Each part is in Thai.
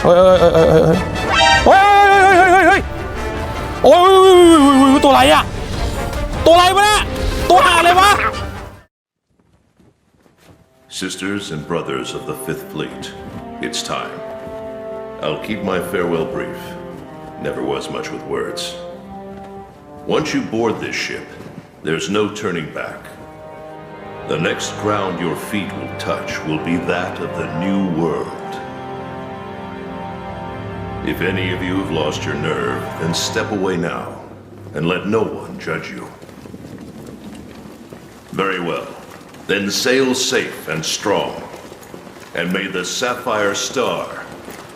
เฮ้ยเฮ้ยเฮ้ยเฮ้ยเฮ้ยเฮ้ยเฮ้ยเฮ้ยเฮ้ยเฮ้ยโอ้ยตัวอะไรอะตัวอะไรวะเนี่ยตัวหาอะไรวะ Sisters and brothers of the Fifth Fleet, it's time. I'll keep my farewell brief. Never was much with words. Once you board this ship, there's no turning back. The next ground your feet will touch will be that of the New World. If any of you have lost your nerve, then step away now and let no one judge you. Very well. Then sail safe and strong, and may the Sapphire Star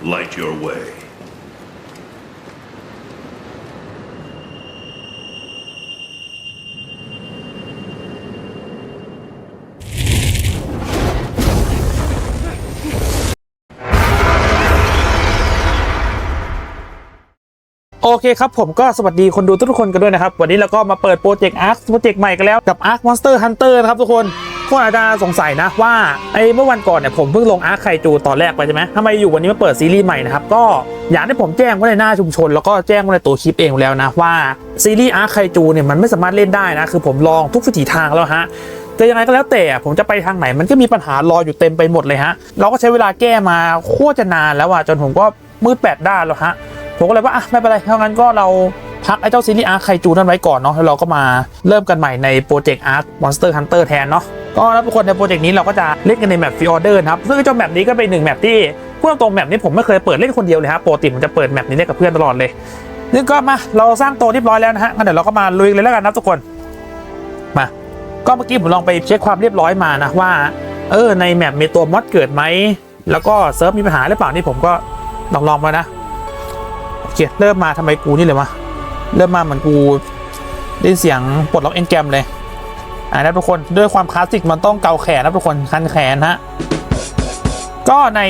light your way. เคครับผมก็สวัสดีคนดูทุกๆคนกันด้วยนะครับ วันนี้เราก็มาเปิดโปรเจกต์อาร์คโปรเจกต์ใหม่กันแล้วกับ Ark Monster Hunter นะครับทุกคนพวกอาจจะสงสัยนะว่าไอ้เมื่อวันก่อนเนี่ยผมเพิ่งลงอาร์คไคจูตอนแรกไปใช่ไหมทำไมอยู่วันนี้มาเปิดซีรีส์ใหม่นะครับก็อย่างที่ผมแจ้งไว้ในหน้าชุมชน แล้วก็แจ้งไว้ในตัวคลิปเองแล้วนะว่าซีรีส์อาร์คไคจูเนี่ยมันไม่สามารถเล่นได้นะคือผมลองทุกวิถีทางแล้วฮะแต่ยังไงก็แล้วแต่ผมจะไปทางไหนมันก็มีปัญหารออยู่เต็มไปหมดเลยฮะเราก็ใช้เวลาแก้มาโคตรจะนานแล้วอะจนผมก็มืดแปดด้านแล้วฮะ ผมก็เลยว่าอะไม่เป็นไรเท่างั้นก็เราพักไอ้เจ้าซีรีส์อาร์คไคจูนั่นไว้ก่อนเนาะแล้วเราก็มาเริ่มกันใหม่ในโปรเจกต์อาร์คมอนสเตอร์ฮันเตอร์แทนเนาะก็นะทุกคนในโปรเจกต์นี้เราก็จะเล่นกันในแมปฟรีออเดอร์นะครับซึ่งเจ้าแมปนี้ก็เป็นหนึ่งแมปที่พูดตรงแมปนี้ผมไม่เคยเปิดเล่นคนเดียวเลยครับปกติผมจะเปิดแมปนี้เล่นกับเพื่อนตลอดเลยนี่ก็มาเราสร้างตัวเรียบร้อยแล้วนะฮะงั้นเดี๋ยวเราก็มาลุยเลยแล้วกันนะทุกคนมาก็เมื่อกี้ผมลองไปเช็คความเรียบร้อยมานะว่าเออในแมปมีตัวมอดเกิดไหมแล้วก็เซิร์ฟมีปัญหาหรือเปล่านี่ผมก็ลองลองมานะ เคเริ่มมาทำไมกูนี่เลยวะเริ่มมาเหมือนกูได้เสียงปลดล็อกเอนแกมเลยอ่านะทุกคนด้วยความคลาสสิกมันต้องเกาแขนนะทุกคนคันแขนฮะก็ใน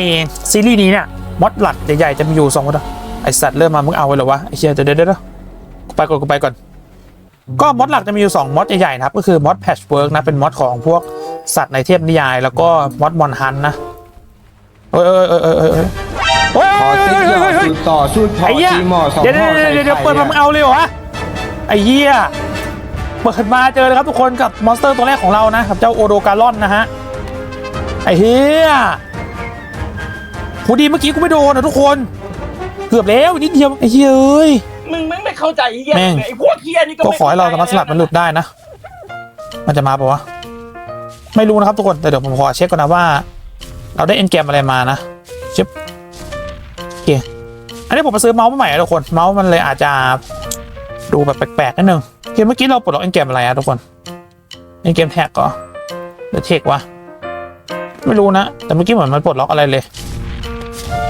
ซีรีส์นี้เนี่ยมอดหลักใหญ่ๆจะมีอยู่สองมอดไอสัตว์เริ่มมามึงเอาไว้เหรอวะไอเชียเดี๋ยวเดี๋ยวเดี๋ยวกูไปก่อนกูไปก่อน ก็มอดหลักจะมีอยู่2มอดใหญ่ๆนะครับก็คือมอดแพชเวิร์กนะเป็นมอดของพวกสัตว์ในเทพนิยาย แล้วก็มอดมอนฮันนะเออเออเออเออ ติ๊กหยเอ้ยเอ้ยสูตรต่อสูตรพอไอ้เหี้ยทีหมอสองเดี๋ยวห่อเดี๋ยวเดี๋ยวเดี๋ยวเปิดมามึงเอาเลยเหรอวะไอ้เหี้ยเปิดมาเจอเลยครับทุกคนกับมอนสเตอร์ตัวแรกของเรานะกับเจ้าโอโดการอนนะฮะไอ้เหี้ยโหดีเมื่อกี้กูไม่โดนนะทุกคน เกือบแล้วนิดเดียวไอ้เหี้ยเอ้ย มึงม่งไม่เข้าใจไอ้เหี้ยแม่ง ไอ้พวกเหี้ยนี่ก็ก็ไม่ขอให้เราสามารถสลัดมันหลุดได้นะ มันจะมาปะวะ ไม่รู้นะครับทุกคน แต่เดี๋ยวผมขอเช็คก่อนนะว่า เราได้เอ็นแกมอะไรมานะชิบโอ เค อันนี้ผมมาซื้อเมาส์ใหม่นะทุกคน เมาส์มันเลยอาจจะดูแบบแปลกๆนิดนึงโอเคเมื่อกี้เราปลดล็อกเอ็นแกมอะไรอะทุกคนเอ็นแกมแท็กก็หรือเทควะ ไม่รู้นะ แต่เมื่อกี้เหมือนมันปลดล็อกอะไรเลย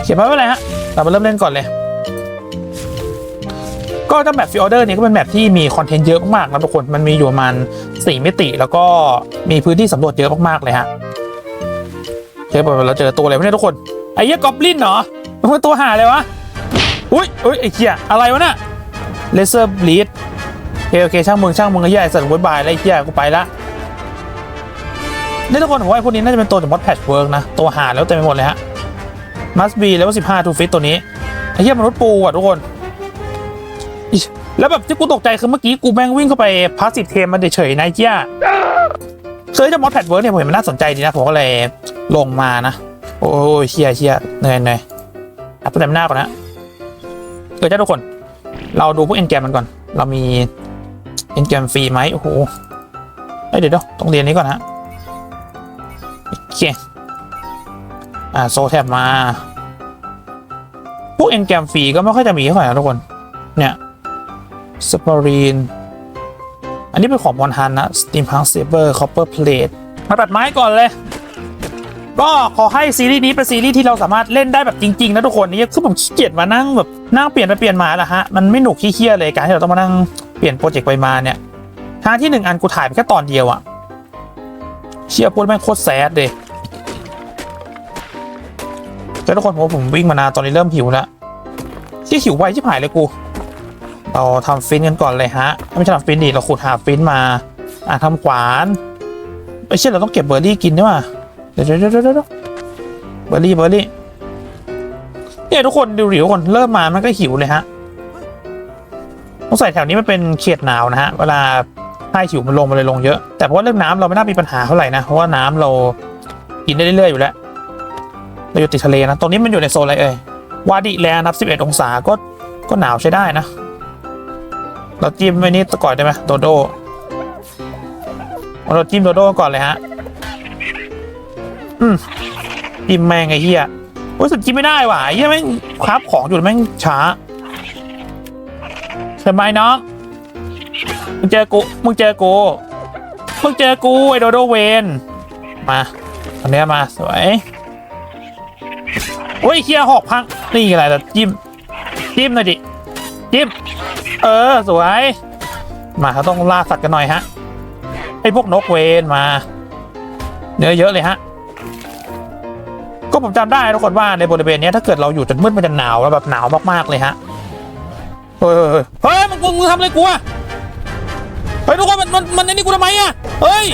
เขียนมาไม่เป็นไรฮะ เรามาเริ่มเล่นก่อนเลย ก็เจ้าแมปฟิออเดอร์นี่ยก็เป็นแมปที่มีคอนเทนต์เยอะมากๆนะทุกคน มันมีอยู่ประมาณ4มิติ แล้วก็มีพื้นที่สำรวจเยอะมากๆเลยฮะเฮ้ยเราเจอตัวอะไรวะเนี่ยทุกคนไอ้เหี้ยกอบลินเหรอ มันตัวหาเลยวะ อุ้ยอุ้ยไอ้เหี้ยอะไรวะเนี่ยเลเซอร์บลีดโอเคโอเคช่างมึงช่างมึงไอ้เหี้ยสัตว์บายบายแล้วไอ้เหี้ยกูไปละนี่ทุกคนผมว่าไอ้พวกนี้น่าจะเป็นตัวจากมอดแพชเวิร์กนะ ตัวหาแล้วเต็มไปหมดเลยฮะ must be level 15 to fit ตัวนี้ไอ้เหี้ยมนุษย์ปูอะทุกคน แล้วแบบที่กูตกใจคือเมื่อกี้กูแม่งวิ่งเข้าไปพาสซีฟเทมมันเฉยๆนะไอ้เจ้าเคยจะมอดแพดเวิร์กเนี่ยผมเห็นมันน่าสนใจดีนะผมก็เลยลงมานะ โอ้ยเชียเชียเหนื่อยเหนื่อย อัพตัวไหนหน้าก่อนนะเออเจ้าทุกคน เราดูพวกเอ็นแกมมันก่อน เรามีเอ็นแกมฟรีไหมโอ้โหเอ้ยเดี๋ยวเดี๋ยวต้องเรียนนี้ก่อนนะโอเค อ่าโซแทบมา พวกเอ็นแกมฟรีก็ไม่ค่อยจะมีเท่าไหร่นะทุกคน เนี่ยสปอรีน อันนี้เป็นของมอนฮันนะสตีมพังเซเบอร์คอปเปอร์เพลทมาตัดไม้ก่อนเลย ก็ขอให้ซีรีส์นี้เป็นซีรีส์ที่เราสามารถเล่นได้แบบจริง ๆ นะทุกคนนี่คือผมขี้เกียจมานั่งแบบนั่งเปลี่ยนไปเปลี่ยนมาละฮะมันไม่หนุกขี้เคียเลยการที่เราต้องมานั่งเปลี่ยนโปรเจกต์ไปมาเนี่ยทางที่หนึ่งอันกูถ่ายไปแค่ตอนเดียวอะเชียพูดแม่งโคตรแซดเลยแต่ทุกคนผมผมวิ่งมานานตอนนี้เริ่มหิวแล้วที่หิวไวชิบหายเลยกู เราทำฟินกันก่อนเลยฮะ ไม่ใช่ทำฟินดิเราขุดหาฟินมา อะทำขวานไม่ใช่เราต้องเก็บเบอร์รี่กินด้วยว่ะ เดี๋ยวเดี๋ยวเดี๋ยวเดี๋ยวบอร์รี่เบอร์รี่เนี่ยทุกคนดูดิทุกคนเริ่มมามันก็หิวเลยฮะต้องใส่แถวนี้มันเป็นเขตหนาวนะฮะ เวลาให้หิวมันลงมาเลยลงเยอะ แต่เพราะเรื่องน้ำเราไม่น่ามีปัญหาเท่าไหร่นะ เพราะว่าน้ำเรากินได้เรื่อยๆอยู่แล้วเราอยู่ติดทะเลนะ ตรงนี้มันอยู่ในโซนอะไรเอ่ยวาดิแลนับ 11 องศาก็ก็หนาวใช้ได้นะ เราจิ้มไว้นี่ก่อนได้ไหมโดโดเอาเราจิ้มโดโดก่อนเลยฮะ อืมจิ้มแม่งไอ้เหี้ยโอ้ยสุดจิ้มไม่ได้ว่ะไอ้เหี้ยแม่งคราบของอยู่แล้วแม่งช้าใช่ไหมน้องมึงเจอกูมึงเจอกูมึงเจอกูไอ้โดโดเวนมาตอนนี้มาสวยโอ้ยเฮียหอกพังนี่อะไรแต่จิ้มจิ้มหน่อยดิจิ้มเออสวยมาเขาต้องล่าสัตว์กันหน่อยฮะไอ้พวกนกเวนมาเนื้อเยอะเลยฮะ ก็ผมจำได้ทุกคนว่าในบริเวณนี้ถ้าเกิดเราอยู่จนมืดมันจะหนาวแล้วแบบหนาวมากๆเลยฮะเฮ้ยเฮ้ยเฮ้ยเฮ้ยมึงมึงมึงทำอะไรกูอะเฮ้ยทุกคนมันมันมันไอ้นี่กูทำไมอะเฮ้ย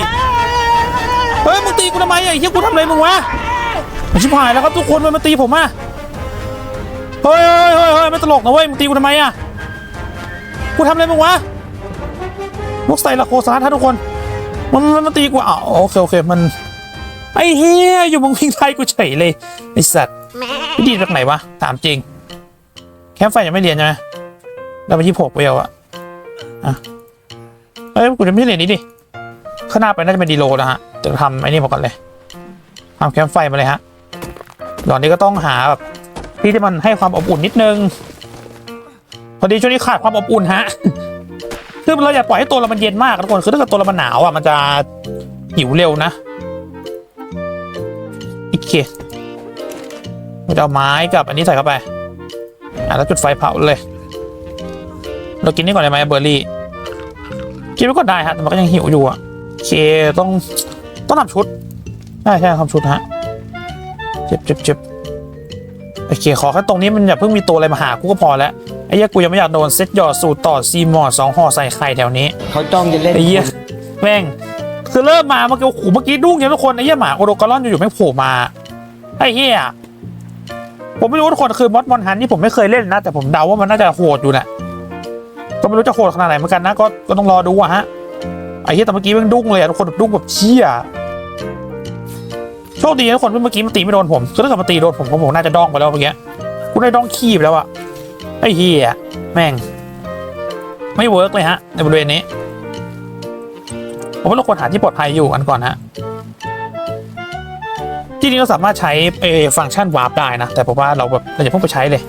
เฮ้ยมึงตีกูทำไมอะไอ้เหี้ยกูทำอะไรมึงวะชิบหายแล้วครับทุกคนมันมาตีผมอะเฮ้ยเฮ้ยเฮ้ยเฮ้ยไม่ตลกนะเว้ยมึงตีกูทำไมอะกูทำอะไรมึงวะมุกใส่ละโคสาท่าทุกคน มันมันมาตีกูอะโอเคโอเคมัน ไอ้เฮียอยู่มึงวิ่งไล่กูเฉยเลยไอสัตว์พี่ดีจากไหนวะถามจริง แคมป์ไฟยังไม่เรียนใช่ไหมเราไปยี่หกเวลอะอะเอ้ยกูจะไม่เรียนนี้ดิข้างหน้าไปน่าจะเป็นดีโลแล้วฮะจะทำไอ้นี่มาก่อนเลยทำแคมป์ไฟมาเลยฮะตอนนี้ก็ต้องหาแบบที่ที่มันให้ความอบอุ่นนิดนึง พอดีช่วงนี้ขาดความอบอุ่นฮะคือเราอย่าปล่อยให้ตัวเรามันเย็นมากทุกคนคือถ้าเกิดตัวเรามันหนาวอะมันจะหิวเร็วนะ โอเคเราจะเอาไม้กับอันนี้ใส่เข้าไปอะแล้วจุดไฟเผาเลย เรากินนี่ก่อนได้ไหมเบอร์รี่กินไว้ก่อนได้ฮะแต่มันก็ยังหิวอยู่อะโอเคต้องต้องทำชุดใช่ใช่ทำชุดฮะเจ็บเจ็บเจ็บโอเคขอแค่ตรงนี้มันอย่าเพิ่งมีตัวอะไรมาหากูก็พอแล้วไอ้เหี้ยกูยังไม่อยากโดนเซ็ตหยอดสูตรต่อซีมอร์สองห่อใส่ไข่แถวนี้เขาจ้องจะเล่นไอ้เหี้ยแม่ง คือเริ่มมาเมื่อกี้โอ้โหเมื่อกี้ดุ้งอย่างทุกคนไอ้เหี้ยหมาโอโดกาลอนอยู่ๆไม่โผล่มาไอ้เหี้ยผมไม่รู้ทุกคนคือมอสมอนฮันนี่ผมไม่เคยเล่นนะ แต่ผมเดาว่ามันน่าจะโหดอยู่แหละก็ไม่รู้จะโหดขนาดไหนเหมือนกันนะก็ก็ต้องรอดูอะฮะไอ้เหี้ยแต่เมื่อกี้มันดุ้งเลยอะทุกคนดุ้งแบบเชี่ยโชคดีนะทุกคนเมื่อกี้มันตีไม่โดนผมคือถ้าเกิดมันตีโดนผมผมผมน่าจะดองไปแล้วเมื่อกี้กูได้ดองขี้ไปแล้วอะไอ้เหี้ยแม่ง ไม่เวิร์กเลยฮะในบริเวณนี้ ผมว่าเราควรหาที่ปลอดภัยอยู่กันก่อนฮะที่นี้เราสามารถใช้เอฟังก์ชันวาร์ปได้นะ แต่ผมว่าเราแบบเราอย่าเพิ่งไปใช้เลย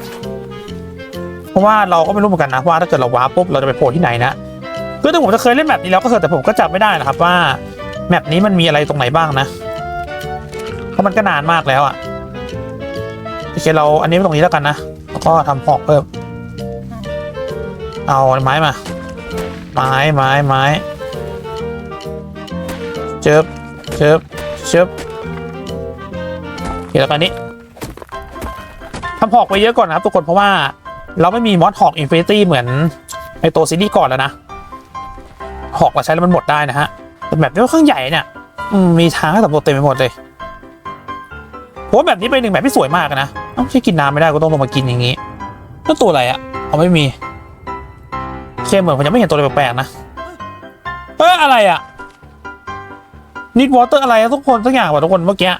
เพราะว่าเราก็ไม่รู้เหมือนกันนะว่าถ้าเกิดเราวาร์ปปุ๊บเราจะไปโผล่ที่ไหนนะคือถึงผมจะเคยเล่นแบบนี้แล้วก็เถอะแต่ผมก็จำไม่ได้นะครับว่าแมปนี้มันมีอะไรตรงไหนบ้างนะ เพราะมันก็นานมากแล้วอะ่ะโอเคเราอันนี้ไว้ตรงนี้แล้วกันนะแล้วก็ทำหอกเพิ่มเอาไม้มา ไม้ไม้ไม้ เจิบเจิบเจิบเคแล้วกันนี้ทำหอกไปเยอะก่อนนะครับทุกคนเพราะว่าเราไม่มีมอสหอกอินฟินิตี้เหมือนในตัวซีรีส์ก่อนแล้วนะ หอกเราใช้แล้วมันหมดได้นะฮะแต่แบบนี้ค่อนข้างใหญ่เนี่ยมีทางให้สำรวจเต็มไปหมดเลยผมว่าแบบนี้เป็นหนึ่งแบบที่สวยมากนะเอ้าใช่กินน้ำไม่ได้ก็ต้องลงมากินอย่างนี้นั่นตัวอะไรอะ่ะเอาไม่มีเคเหมือนผมยังไม่เห็นตัวอะไรแปลกๆนะ เอออะไรอะ นิดวอเตอร์อะไรทุกคนสักอย่างว่ะทุกคนเมื่อกี้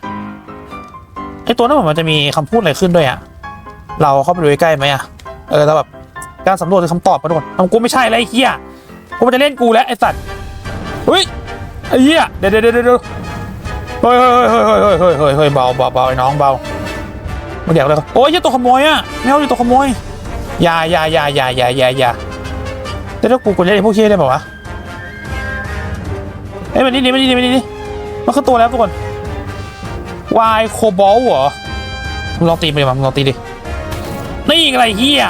ไอตัวนั้นมันจะมีคำพูดอะไรขึ้นด้วยอะเราเข้าไปดูใกล้ไหมอะเออเราแบบการสำรวจคือคำตอบมาทุกคนทำกูไม่ใช่ไรเฮียกูจะเล่นกูแล้วไอสัตว์เฮ้ยไอเฮียเดี๋ยวเดี๋ยวเดี๋ยวเฮ้ยเฮ้ยเฮ้ยเฮ้ยเฮ้ยเฮ้ยเฮ้ยเบาเบาเบาไอ้น้องเบามันเดี๋ยวเลยโอ้ยยี่ตัวขโมยอะไม่เอยู่ตัวขโมยยายายายายายาอย่าแล้วกูกูเล่นพวกเฮียได้ป่าวะเฮ้ยมันนี่นี่มันนี่นี่มันนี่ มันคือตัวแล้วทุกคนวายโคบอลเหรอมึงลองตีไปดิมามึงลองตีดิ นี่อะไรเฮีย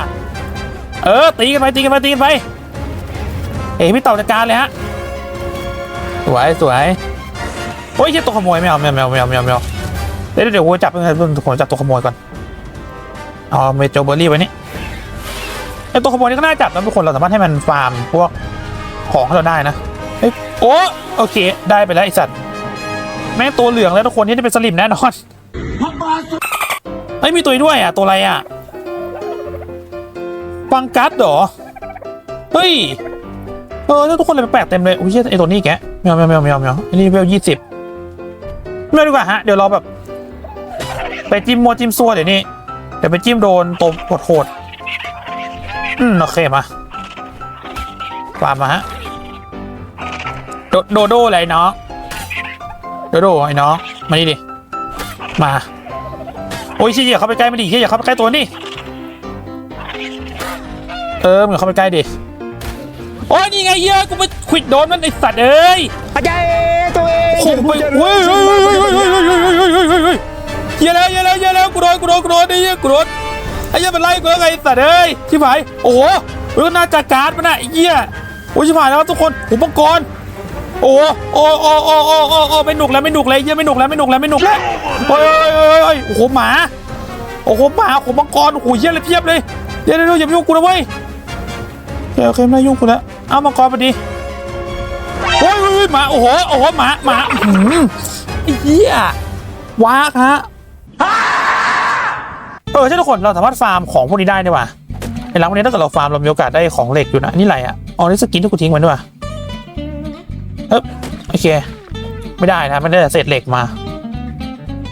เออ ตีกันไป ตีกันไป ตีกันไป เอ้ยพี่เต่าจัดการเลยฮะ สวย สวยโอ้ยเฮียตัวขโมยไม่เอาไม่เอาไม่เอาไม่เอาไม่เอาไม่เอาเดี๋ยวเดี๋ยวจับเพื่อนทุกคนจับตัวขโมยก่อนเอาเมโจเบอร์รี่ไว้นี่ไอตัวขโมยนี่ก็น่าจับนะทุกคนเราสามารถให้มันฟาร์มพวกของให้เราได้นะโอ้โอเค ได้ไปแล้วไอสัตว์ แม่งตัวเหลืองแล้วทุกคนที่ได้เป็นสลิมแน่นอนเฮ้ยมีตัวด้วยอะ ตัวอะไรอะฟังกัสเหรอ เฮ้ย เออแล้วทุกคนเลยแปลกเต็มเลยอุ้ยเหี้ยไอตัวนี้แกะไม่เอาไม่เอาไม่เอาไม่เอาไม่เอาอันนี้เวลยี่สิบไม่เอาดีกว่าฮะ เดี๋ยวเราแบบ ไปจิ้มมัวจิ้มซัวเดี๋ยวนี้ เดี๋ยวไปจิ้มโดนตบโหดๆอืมโอเคมาปามาฮะ โดโดโดอะไรเนาะ โดโดไอ้น้องมานี่ดิ มา โอ้ยเชี่ยอย่าเข้าไปใกล้ม่ดีเชี่ยอย่าเข้าไปใกล้ตัวนี่เออมึงเข้าไปใกล้ดิ โอ้ยนี่ไงเฮียกูไปควิดโดนมันไอสัตว์เอ้ยอาจารย์ตัวเองโอ้โหไปเฮ้ยเฮ้ยเฮ้ยเฮ้ยเฮ้ยเฮ้ยเฮ้ยเฮ้ยเฮ้ยเฮ้ยเฮ้ยเฮียแล้วเฮียแล้วเฮียแล้วกูโดนกูโดนกูโดนไอ้เฮียกูโดนไอ้เฮียมันไล่กูแล้วไงไอ้สัตว์เอ้ยชิบหายโอ้โหเรื่องหน้าจากการ์ดมันน่ะไอ้เฮียโอ้ยชิบหายแล้วทุกคนอุปกรณ์ โอ้โหโอ้โอ้โอ้โอ้โอ้โอ้ไม่หนุกแล้วไม่หนุกเลยเฮียไม่หนุกแล้วไม่หนุกแล้วไม่หนุกแล้วโอ้ยโอ้ยโอ้ยโอ้ยโอ้โหหมาโอ้โหหมาโอ้โหมังกรโอ้โหเฮียอะไรเพียบเลยเดี๋ยวเดี๋ยวอย่ามายุ่งกูนะเว้ยโอเคโอเคไม่ยุ่งกูแล้วเอามังกรมาดีโอ้ยโอ้ยโอ้ยหมาโอ้โหโอ้โหหมาหมาอื้อหือไอ้เหี้ยว้ากฮะเออใช่ทุกคนเราสามารถฟาร์มของพวกนี้ได้นี่หว่าในหลังวันนี้ถ้าเกิดเราฟาร์มเรามีโอกาสได้ของเหล็กอยู่นะนี่อะไรอะอ๋อนี่สกินที่กูทิ้งไว้ด้วย เอ๊บโอเค ไม่ได้นะไม่ได้แต่เศษเหล็กมา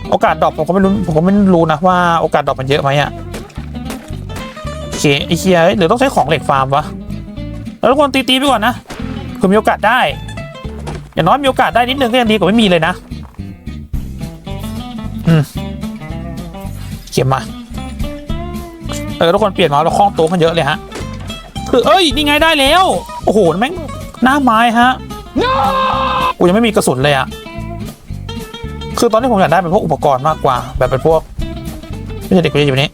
โอกาสดรอปผมก็ไม่รู้ผมก็ไม่รู้นะว่าโอกาสดรอปมันเยอะไหมอะโอเคไอ้เคียเอ้ยหรือต้องใช้ของเหล็กฟาร์มวะแล้วทุกคนตีๆไปก่อนนะคือมีโอกาสได้ อย่างน้อยมีโอกาสได้นิดนึงก็ยังดีกว่าไม่มีเลยนะอืมเขียนมา เออทุกคนเปลี่ยนมาแล้วคล่องตัวกันเยอะเลยฮะ คือเอ้ย นี่ไงได้แล้ว โอ้โห แม่งหน้าไม้ฮะ กูยังไม่มีกระสุนเลยอะคือตอนนี้ผมอยากได้เป็นพวกอุปกรณ์มากกว่า แบบเป็นพวก ไม่ใช่เด็กคนนี้อยู่นี้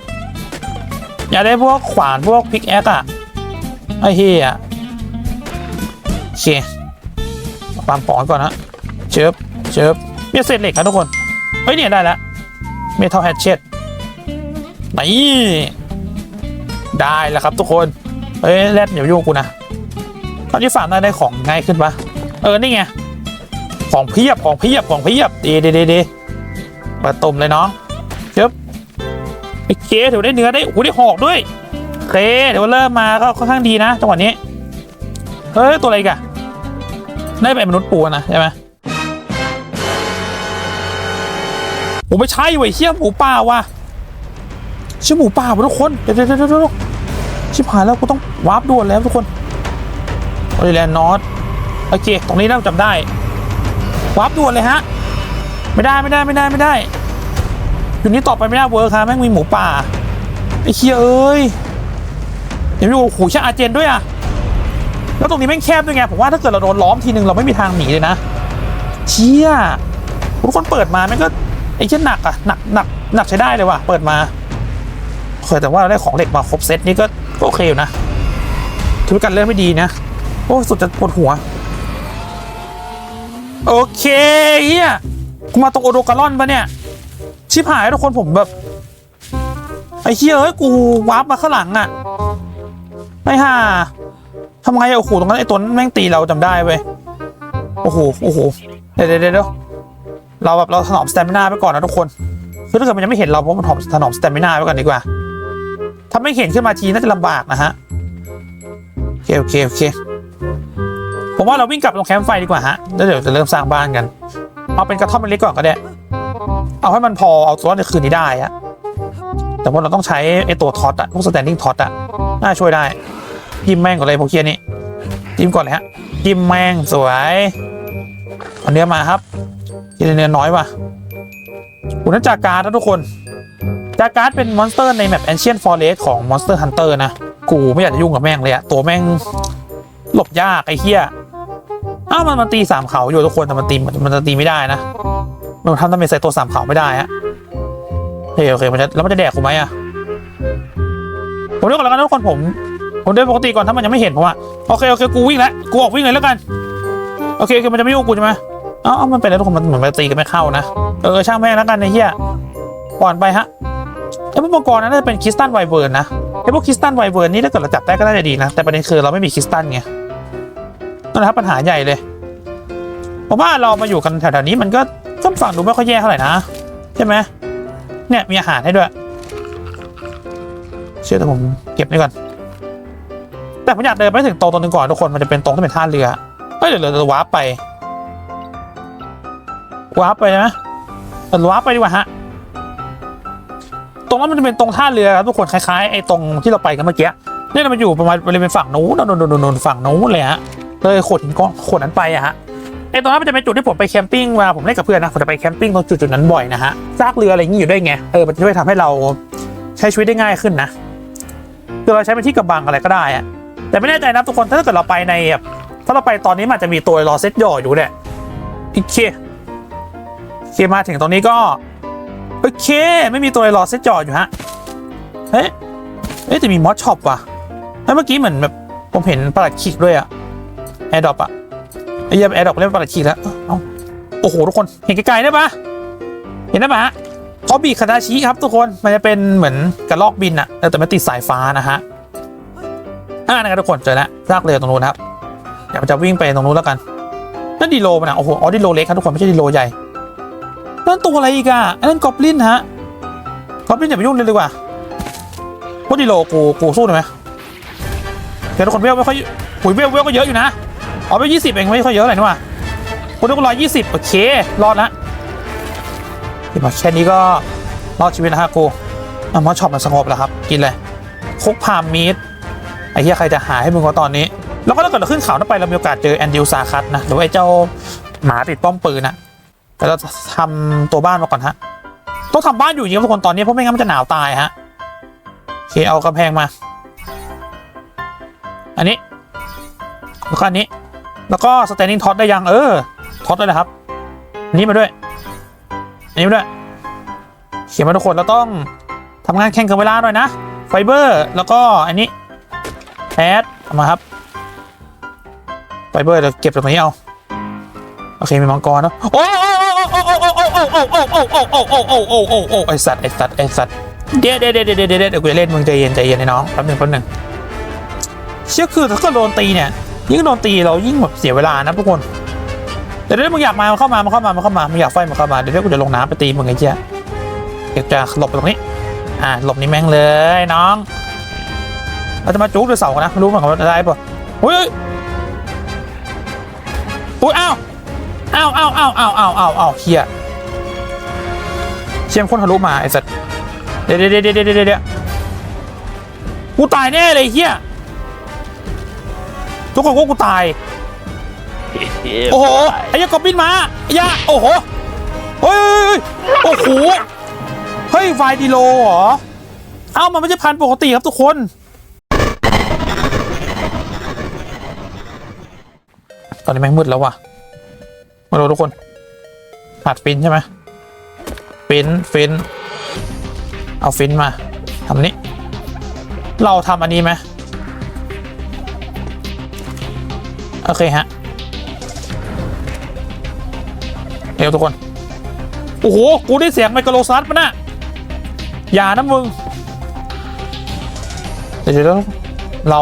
อยากได้พวกขวานพวกพิกแอคอะไอ้เฮียโอเคปามปอนก่อนนะเชิบเชิบมีเศษเหล็กครับทุกคน เฮ้ยเนี่ยได้แล้วเมทัลแฮชเชตนี่ได้แล้วครับทุกคน เฮ้ยแรดอย่ายุ่งกูนะ ตอนนี้ฝากได้ได้ของง่ายขึ้นปะ เออ นี่ไง ของเพียบ ของเพียบ ของเพียบ ดีดีดีดีมาต้มเลยน้องเชิบโอเคถือได้เนื้อได้โอ้โหได้หอกด้วยโอเคเดี๋ยวเริ่มมาก็ค่อนข้างดีนะจังหวะนี้ เฮ้ย ตัวอะไรกันได้เป็นมนุษย์ปูนะใช่ไหมโอ้ไม่ใช่เว้ยเชี่ยหมูป่าว่ะเชี่ยหมูป่าวทุกคนเดี๋ยวเดี๋ยวเดี๋ยวเดี๋ยวชิบหายแล้วกูต้องวาร์ปด่วนแล้วทุกคนโอริแลนนอต โอเค ตรงนี้เราจำได้วาร์ปด่วนเลยฮะ ไม่ได้ไม่ได้ไม่ได้ไม่ได้อยู่นี้ต่อไปไม่ได้เวิร์คครับแม่งมีหมูป่าไอ้เคียเอ้ยเดี๋ยวมีโอ้โหช่างอาเจนด้วยอะแล้วตรงนี้แม่งแคบด้วยไงผมว่าถ้าเกิดเราโดนล้อมทีนึงเราไม่มีทางหนีเลยนะเชี่ยทุกคนเปิดมาแม่งก็ไอ้เช่นหนักอะหนักหนักหนักใช้ได้เลยว่ะเปิดมาเคยแต่ว่าเราได้ของเหล็กมาครบเซตนี่ก็โอเคอยู่นะธุรการเริ่มไม่ดีนะโอ้สุดจะปวดหัว โอเคเฮียกูมาตรงโอโดการอนปะเนี่ย ชิบหายทุกคนผมแบบ ไอ้เฮียเอ้ยกูวาร์ปมาข้างหลังอะไม่ห่าทำไงอะโอ้โหตรงนั้นไอ้ตัวนั้นแม่งตีเราจำได้เว้ยโอ้โหโอ้โหเดี๋ยวเดี๋ยวเดี๋ยวเราแบบเราถนอมสเตมินาไปก่อนนะทุกคนคือถ้าเกิดมันยังไม่เห็นเราเพราะมันถนอมถนอมสเตมินาไปก่อนดีกว่า ถ้าไม่เห็นขึ้นมาทีน่าจะลำบากนะฮะโอเคโอเคโอเค ผมว่าเราวิ่งกลับตรงแคมป์ไฟดีกว่าฮะแล้วเดี๋ยวจะเริ่มสร้างบ้านกัน เอาเป็นกระท่อมเล็กๆก่อนก็ได้ เอาให้มันพอเอาตัวในคืนนี้ได้อะแต่ว่าเราต้องใช้ไอ้ตัวท็อตอะพวกสแตนดิ้งท็อตอะน่าช่วยได้จิ้มแม่งก่อนเลยพวกเคียนี่จิ้มก่อนเลยฮะจิ้มแม่งสวยเอาเนื้อมาครับกินเนื้อน้อยว่ะอุณนจากการ์ดนะทุกคนจากการ์ดเป็นมอนสเตอร์ในแมป Ancient Forest ของ Monster Hunter นะ กูไม่อยากจะยุ่งกับแม่งเลยอะตัวแม่งหลบยากไอ้เหี้ย อ้าวมันมันตีสามเขาอยู่ทุกคนแต่มันตีมันมันจะตีไม่ได้นะมันทำทำเป็นใส่ตัวสามเขาไม่ได้ฮะโอเคโอเคมันจะแล้วมันจะแดกกูไหมอะผมเรียกก่อนแล้วกันทุกคนผมผมเดินปกติก่อนถ้ามันยังไม่เห็นผมว่าโอเคโอเคกูวิ่งแล้วกูออกวิ่งเลยแล้วกันโอเคคือมันจะไม่ยุ่งกูใช่ไหมเอ้ามันเป็นแล้วทุกคนมันเหมือนมันตีกันไม่เข้านะเออช่างแม่งแล้วกันไอ้เหี้ยก่อนไปฮะไอ้พวกมังกรนั้นน่าจะเป็นคริสตัลไวเวิร์นนะไอ้พวกคริสตัลไวเวิร์นนี่ถ้าเกิดเราจับได้ก็น่าจะดีนะ แต่ประเด็นคือเราไม่มีคริสตัลไง นั่นแหละครับปัญหาใหญ่เลยผมว่าเรามาอยู่กันแถวๆนี้มันก็ก็ฝั่งดูไม่ค่อยแย่เท่าไหร่นะใช่ไหมเนี่ยมีอาหารให้ด้วยเชื่อแต่ผมเก็บนี่ก่อนแต่ผมอยากเดินไปถึงตรงตรงนึงก่อนทุกคนมันจะเป็นตรงที่เป็นท่าเรือเอ้ยเดี๋ยวเราจะวาร์ปไปวาร์ปไปนะเออวาร์ปไปดีกว่าฮะตรงนั้นมันจะเป็นตรงท่าเรือครับทุกคนคล้ายๆไอ้ตรงที่เราไปกันเมื่อกี้เนี่ยมันอยู่ประมาณบริเวณฝั่งนู้นนนนนนฝั่งนู้นเลยฮะ เลยขดหินก้อนขดนั้นไปอะฮะไอตรงนั้นมันจะเป็นจุดที่ผมไปแคมปิ้งเวลาผมเล่นกับเพื่อนนะผมจะไปแคมปิ้งตรงจุดจุดๆนั้นบ่อยนะฮะซากเรืออะไรอย่างงี้อยู่ด้วยไงเออมันจะช่วยทำให้เราใช้ชีวิตได้ง่ายขึ้นนะคือเราใช้เป็นที่กำบังอะไรก็ได้อะแต่ไม่แน่ใจนะทุกคนถ้าเกิดเราไปในแบบถ้าเราไปตอนนี้มันจะมีตัวรอเซตย่ออยู่เนี่ยโอเคโอเคมาถึงตรงนี้ก็โอเค ไม่มีตัวรอเซตย่ออยู่ฮะเฮ้ยเฮ้ยแต่มีมอสช็อปว่ะแล้เมื่อกี้เหมือนแบบผมเห็นประหลัดคิกด้วยอะ แอร์ดรอปอะไอ้เหี้ยแอร์ดรอปเล่นประหลัดคิกแล้วโอ้โหทุกคนเห็นไกลๆได้ปะเห็นได้ปะฮะคอบีคาดาชิครับทุกคนมันจะเป็นเหมือนกระลอกบินอะแต่มันติดสายฟ้านะฮะอ่านะครับทุกคนเจอแล้วซากเรือตรงนู้นครับเดี๋ยวมันจะวิ่งไปตรงนู้นแล้วกันนั่นดีโลมันอะโอ้โหอ๋อดีโลเล็กครับทุกคนไม่ใช่ดีโลใหญ่นั่นตัวอะไรอีกอะอันนั่นกอบลินฮะกอบลินอย่าไปยุ่งเลยดีกว่าพวกดีโลกูกูสู้ได้ไหมเดี๋ยวทุกคนเวลไม่ค่อยหุยเวลเวลก็เยอะอยู่นะ เอ๋อไปยี่สิบเองไม่ค่อยเยอะเลยนี่ว่าคนทุกคนร้อยยี่สิบโอเค รอดละที่มาแค่นี้ก็รอดชีวิตนะฮะกูอะมอช็อปมันสงบแล้วครับ กินเลยคุกพามมีดไอ้เหี้ยใครจะหาให้มึงวะตอนนี้ แล้วก็ถ้าเกิดเราขึ้นเขานั้นไปเรามีโอกาสเจอแอนดิวซาคัตนะหรือว่าไอ้เจ้าหมาติดป้อมปืนนะแต่เราทำตัวบ้านมาก่อนฮะต้องทำบ้านอยู่จริงๆครับทุกคนตอนนี้เพราะไม่งั้นมันจะหนาวตายฮะโอเคเอากระแพงมา อันนี้แล้วก็อันนี้ แล้วก็สแตนดิ้งท็อตได้ยังเออท็อตได้เลยครับนี้มาด้วยนี้มาด้วย เขียนมาทุกคนเราต้องทำงานแข่งกับเวลาหน่อยนะ ไฟเบอร์แล้วก็อันนี้แอดมาครับ ไฟเบอร์เราเก็บตรงนี้เอา โอเค มีมังกรเนาะโอ้โอไอสัตว์ไอสัตว์ไอสัตว์เดี๋ยวเดี๋ยวเดี๋ยวเดี๋ยวเดี๋ยวกูจะเล่นมึงใจเย็นใจเย็นไอ้น้องแป๊บหนึ่งแป๊บหนึ่งเชื่อคือถ้าเกิดโดนตีเนี่ย ยิ่งโดนตีเรายิ่งแบบเสียเวลานะทุกคนเดี๋ยวเดี๋ยวมึงอยากมามาเข้ามามาเข้ามามาเข้ามามึงอยากไฟมาเข้ามาเดี๋ยวเดี๋ยวกูจะลงน้ำไปตีมึงไอ้เจ้าเดี๋ยวจะหลบไปตรงนี้อ่าหลบนี่แม่งเลยน้องเราจะมาจุกหรือเสากันนะไม่รู้เหมือนกันว่าจะได้ปะอุ้ยอุ้ยอ้าวอ้าวอ้าวอ้าวอ้าวอ้าวอ้าวอ้าวเฮียเชียมคนทะลุมาไอ้สัตว์เดี๋ยวเดี๋ยวเดี๋ยวเดี๋ยวเดี๋ยวเดี๋ยวกูตายแน่เลยเฮีย ทุกคนว่ากูตาย โอ้โหไอ้ยากอบบินมาไอ้ยาโอ้โหเฮ้ยโอ้โหเฮ้ยไฟดีโลเหรอเอ้ามันไม่ใช่พันธุ์ปกติครับทุกคนตอนนี้แม่งมืดแล้วว่ะมาดูทุกคนหัดฟินใช่ไหมฟินฟินเอาฟินมาทำนี้ เราทำอันนี้ไหม โอเคฮะเร็วทุกคน โอ้โห กูได้เสียงไมโครโลซัสปะน่ะอย่านะมึงเดี๋ยวเดี๋ยวเรา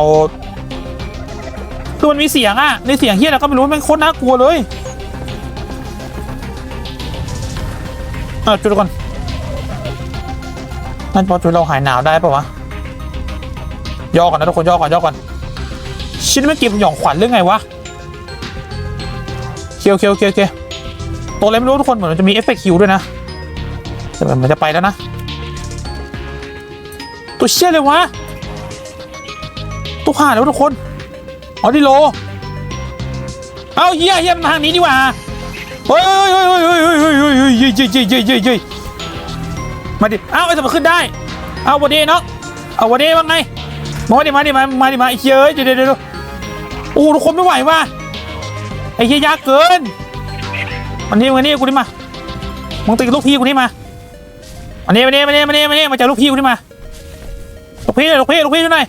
คือมันมีเสียงอะในเสียงเฮียอะไรก็ไม่รู้มันโคตรน่ากลัวเลยเออจุดก่อนนั่นพอจุดเราหายหนาวได้ปะวะ ย่อก่อนนะทุกคนย่อก่อนย่อก่อน ชิ้นไม่กินหย่องขวัญเรื่องไงวะ คียวเคียวเคียวเคียวตัวอะไรไม่รู้ทุกคนเหมือนมันจะมีเอฟเฟกต์คิวด้วยนะแต่มันจะไปแล้วนะ ตัวเชี่ยเลยวะตัวผ่านแล้วทุกคนอ๋อดิโล เอาเฮียเฮียมันทางนี้ดีกว่าเฮ้ยเฮ้ยเฮ้ยเฮ้ยเฮ้ยเฮ้ยเฮ้ยเฮ้ยเฮ้ยเฮ้ยเฮ้ยเฮ้ยมาดิเอาไอ้สมขึ้นได้ เอาวันดีเนาะเอาวันดีว่าไงมาดิมาดิมามาดิมาไอ้เฮียอ้ยเดี๋ยวเดี๋ยวเดี๋ยวโอ้ทุกคนไม่ไหวว่ะ ไอ้เฮียยากเกินมันนี่มานี่กูนี่มามึงตีลูกพี่กูนี่มามานี่มานี่มานี่มานี่มานี่มาจากลูกพี่กูนี่มาลูกพี่ลูกพี่ลูกพี่ดูหน่อย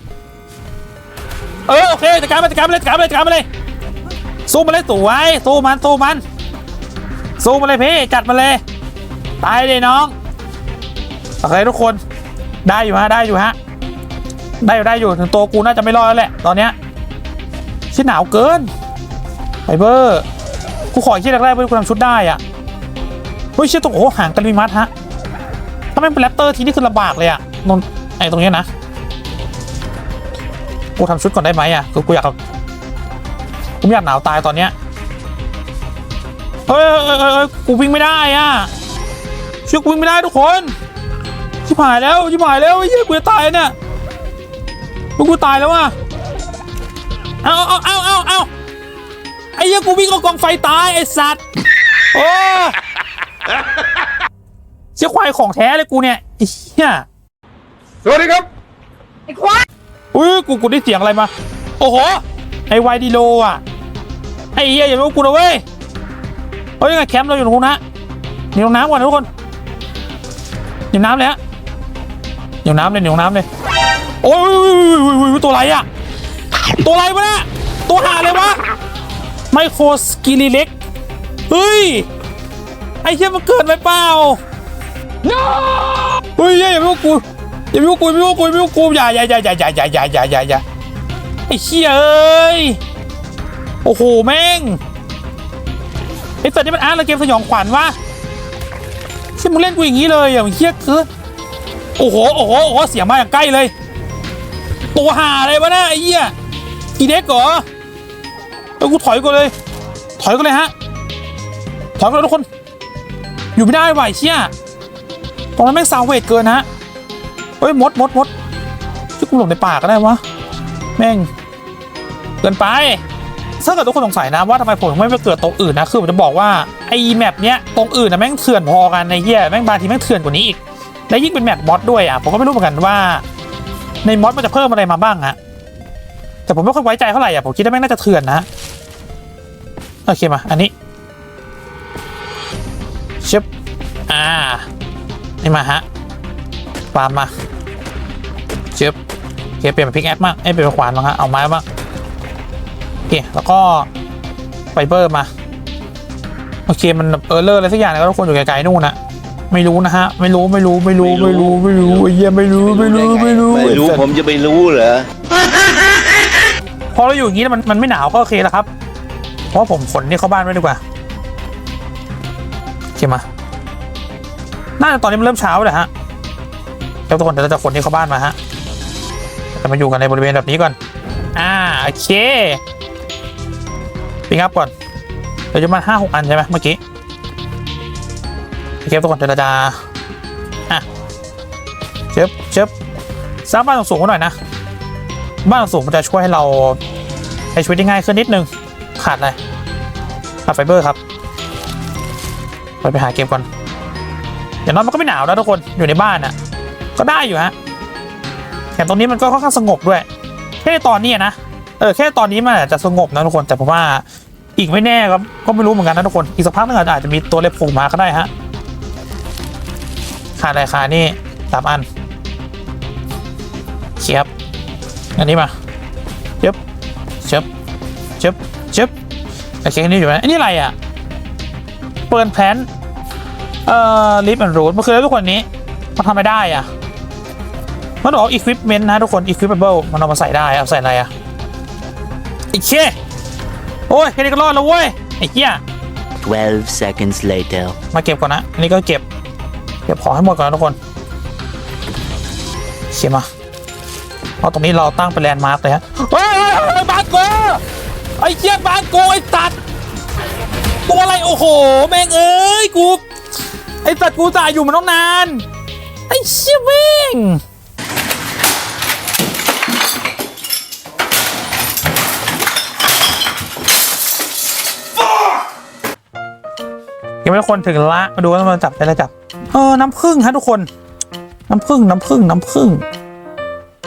เออโอเคจัดการมันจัดการมันเลยจัดการมันเลยจัดการมันเลยสู้มันเลยสวยสู้มันสู้มันสู้มันเลยพี่จัดมันเลยตายเลยน้องโอเคทุกคนได้อยู่ฮะได้อยู่ฮะได้อยู่ได้อยู่ถึงตัวกูน่าจะไม่รอดแล้วแหละตอนเนี้ยชิหนาวเกิน ไฟเบอร์กูขอที่แรกๆเพื่อกูทำชุดได้อะเฮ้ยเชี่ยตรงโอ้ห่างกันมีมัดฮะ ถ้าแม่เป็นแรปเตอร์ทีนี่คือลำบากเลยอะนนไอตรงนี้นะ กูทำชุดก่อนได้ไหมอะคือกูอยากกูอยากหนาวตายตอนเนี้ยเฮ้ยเฮ้ยเฮ้ยกูวิ่งไม่ได้อะเชื่อกูวิ่งไม่ได้ทุกคนชิบหายแล้วชิบหายแล้วไอ้เหี้ยกูจะตายเนี่ยลูกกูตายแล้วว่ะเอาเอาเอาเอาเอา ไอ้เหี้ยกูวิ่งเอากองไฟตายไอ้สัตว์โอ้เชี่ยควายของแท้เลยกูเนี่ยไอ้เหี้ยสวัสดีครับอุ้ยกูกูได้เสียงอะไรมา โอ้โหไอวายดีโลอะไอเฮียอย่ารู้กูนะเว้ยเฮ้ยยังไงแคมป์เราอยู่ตรงนู้นนะหนีลงน้ำก่อนนะทุกคนหนีน้ำเลยฮะหนีลงน้ำเลยหนีลงน้ำเลยโอ้ยอุ้ยอุ้ยอุ้ยอุ้ยตัวอะไรอะตัวอะไรวะเนี่ยตัวหาเลยวะ ไมโครสกิลิเล็ก เฮ้ย ไอเชี่ยมันเกิดไปเปล่า no เฮ้ยอย่าอย่าไปว่ากูอย่าไปว่ากูอย่าไปว่ากูอย่าไปว่ากูอย่าอย่าอย่าอย่าอย่าอย่าอย่าอย่าอย่าอย่าไอ้เชี่ยเอ้ย โอ้โหแม่งไอ้สัตว์นี่มันอาร์ตละเกมสยองขวัญวะเชี่ยมึงเล่นกูอย่างนี้เลยอย่างเชี่ยคือโอ้โห โอ้โห โอ้โห เสียงมาอย่างใกล้เลย ตัวห่าอะไรวะเนี่ยไอ้เหี้ยกีเด็กเหรอ เออกูถอยก่อนเลย ถอยก่อนเลยฮะ ถอยก่อนเลยทุกคน อยู่ไม่ได้ไอ้เชี่ยตรงนั้นแม่งซาวเวทเกินนะเฮ้ยมดมดมดที่กูหลบในป่าก็ได้วะ แม่ง เกินไปถ้าเกิดทุกคนสงสัยนะว่าทำไมผมถึงไม่ไปเกิดตรงอื่นนะ คือผมจะบอกว่าไอ้แมปเนี้ยตรงอื่นนะแม่งเถื่อนพอกันในเหี้ยแม่งบางทีแม่งเถื่อนกว่านี้อีก และยิ่งเป็นแมปมอดด้วยอะผมก็ไม่รู้เหมือนกันว่า ในมอดมันจะเพิ่มอะไรมาบ้างอะแต่ผมไม่ค่อยไว้ใจเท่าไหร่อะผมคิดว่าแม่งน่าจะเถื่อนนะ โอเคมา อันนี้ชิบอ่า นี่มาฮะปาล์มมาเจ็บโอเคเปลี่ยนเป็นพิกแอคมากเอ้ยเปลี่ยนเป็นขวานบ้างฮะเอาไม้บ้างโอเคแล้วก็ไฟเบอร์มา โอเคมันเออเลอร์อะไรสักอย่างนะทุกคนอยู่ไกลๆนู่นนะไม่รู้นะฮะ ไม่รู้ไม่รู้ไม่รู้ไม่รู้ไม่รู้ไอ้เหี้ยไม่รู้ไม่รู้ไม่รู้ไม่รู้อ้สัตว์ผมจะไปรู้เหรอพอเราอยู่อย่างนี้แล้วมันมันไม่หนาวก็โอเคแล้วครับเพราะ ว่าผมขนนี่เข้าบ้านไว้ดีกว่าโอเคมาน่าจะตอนนี้มันเริ่มเช้าแล้วฮะเจ้าทุกคนเดี๋ยวเราจะขนนี่เข้าบ้านมาฮะจะมาอยู่กันในบริเวณแบบนี้ก่อน อ่าโอเคปิงอัพก่อนเดี๋ยวจะมาห้าหกอันใช่ไหมเมื่อกี้โอเคทุกคนเดี๋ยวเราจะอะเชิบเชิบสร้างบ้านสูงๆหน่อยนะ บ้านสูงมันจะช่วยให้เราใช้ชีวิตได้ง่ายขึ้นนิดนึง ขาดอะไรขาดไฟเบอร์ครับไปไปหาเกมก่อนอย่างน้อยมันก็ไม่หนาวนะทุกคนอยู่ในบ้านน่ะ ก็ได้อยู่ฮะแต่ตรงนี้มันก็ค่อนข้างสงบด้วยแค่ตอนนี้นะเออแค่ตอนนี้มันอาจจะสงบนะทุกคน แต่ผมว่าอีกไม่แน่ครับก็ไม่รู้เหมือนกันนะทุกคนอีกสักพักนึงอาจจะมีตัวเล็บผล่มาก็ได้ฮะขาดอะไรขาดนี่สามอันเชียบอันนี้มาเจ็บเจ็บเจ็บ เจ็บโอเคอันนี้อยู่นะอันนี้อะไรอะ เปิดแผนเอ่อลิฟต์แอนด์รูทมันคืออะไรทุกคนนี้ มันทำไม่ได้อะ มันบอก equipment นะทุกคน equipable มันเอามาใส่ได้เอาใส่อะไรอะไอ้เคโอ้ยแค่นี้ก็รอดแล้วเว้ยไอ้เหี้ย12 seconds later. มาเก็บก่อนนะ อันนี้ก็เก็บ เก็บของให้หมดก่อนนะทุกคนเขียมาเอาตรงนี้เราตั้งเป็นแลนด์มาร์กเลยฮะเฮ้ยเฮ้ยเฮ้ยบางโกไอ้เจี๊ยบางโกไอ้ตัด ตัวอะไรโอ้โห แม่งเอ้ยกู ไอ้ตัดกูจ่ายอยู่มันต้องนาน ไอเชี่ยแม่งยังไม่คนถึงละมาดูว่ามันจับได้แล้วจับ เออ น้ำผึ้งฮะทุกคน น้ำผึ้งน้ำผึ้งน้ำผึ้ง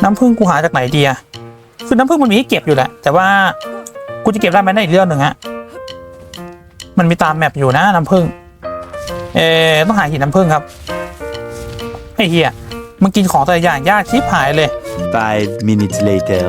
น้ำผึ้งกูหาจากไหนดีอะคือน้ำผึ้งมันมีให้เก็บอยู่แหละ แต่ว่ากูจะเก็บได้ไหมนั่นอีกเรื่องหนึ่งฮะ มันมีตามแมปอยู่นะน้ำผึ้งเออต้องหาหินน้ำผึ้งครับไอ้เฮียมันกินของแต่ละอย่างยากชิบหายเลย5 minutes later.